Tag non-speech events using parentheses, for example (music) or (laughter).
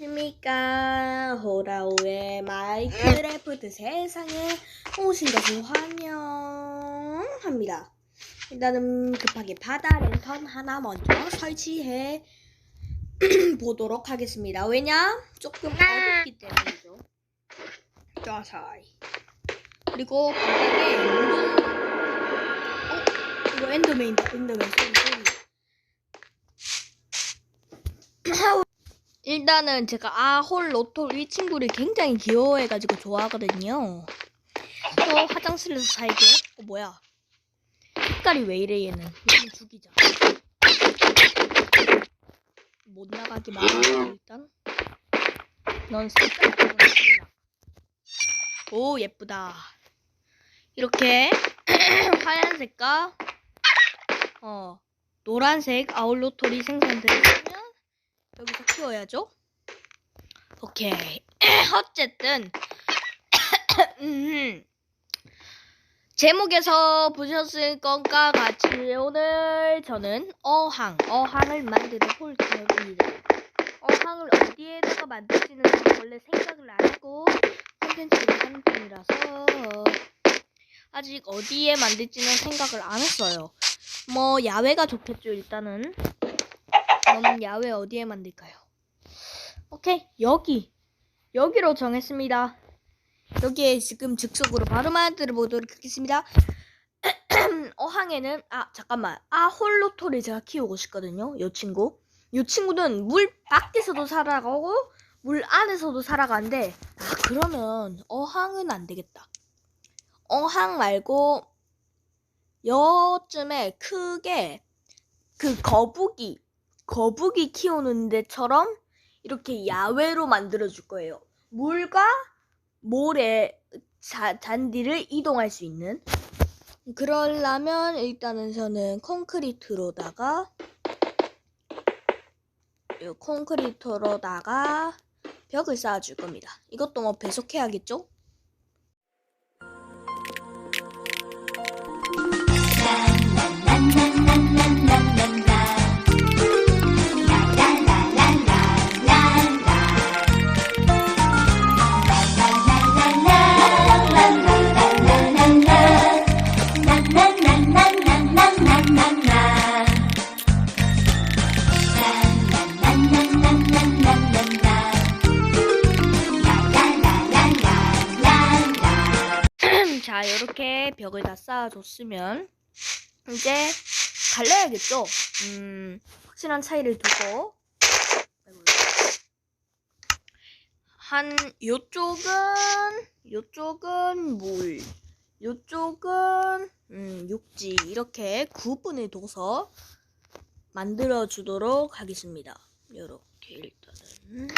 안녕하십니까. 호라우의 마이크래프트 세상에 오신 것을 환영합니다. 일단은 급하게 바다 랜턴 하나 먼저 설치해 (clears throat) 보도록 하겠습니다. 왜냐? 조금 어둡기 때문이죠. 자사이. 그리고 바닥에 물은 어? 이거 엔더맨이다. 엔더맨 소리 소리 일단은 제가 아홀 로톨 이 친구를 굉장히 귀여워해가지고 좋아하거든요. 또 화장실에서 살게. 어 뭐야? 색깔이 왜 이래 얘는? 얘는 죽이자. 못 나가게 막아 일단. 넌 색깔 때문에 몰라. 오 예쁘다. 이렇게 (clears throat) 하얀색과 어 노란색 아울로톨이 생성되면 여기서 키워야죠. 오케이. (clears throat) 어쨌든 (clears throat) 음, 제목에서 보셨을 것과 같이 오늘 저는 어항, 어항을 만들어 볼 겁니다. 어항을 어디에다가 만들지는 원래 생각을 안 하고 콘텐츠를 하는 중이라서 아직 어디에 만들지는 생각을 안 했어요. 뭐 야외가 좋겠죠 일단은. 그럼 야외 어디에 만들까요? 오케이 여기 여기로 정했습니다. 여기에 지금 즉석으로 바로 만들어 보도록 하겠습니다. (clears throat) 어항에는 아 잠깐만 아 홀로토를 제가 키우고 싶거든요. 이 친구 이 친구는 물 밖에서도 살아가고 물 안에서도 살아가는데 아 그러면 어항은 안 되겠다. 어항 말고 여쯤에 크게 그 거북이 거북이 키우는 데처럼 이렇게 야외로 만들어 줄 거예요. 물과 모래 자, 잔디를 이동할 수 있는 그러려면 일단은 저는 콘크리트로다가 이 콘크리트로다가 벽을 쌓아줄 겁니다. 이것도 뭐 배속해야겠죠? 자, 이렇게 벽을 다 쌓아줬으면 이제 갈라야겠죠? 음, 확실한 차이를 두고 한 요쪽은 요쪽은 물, 요쪽은 음, 육지 이렇게 구분을 둬서 만들어 주도록 하겠습니다. 이렇게 일단은.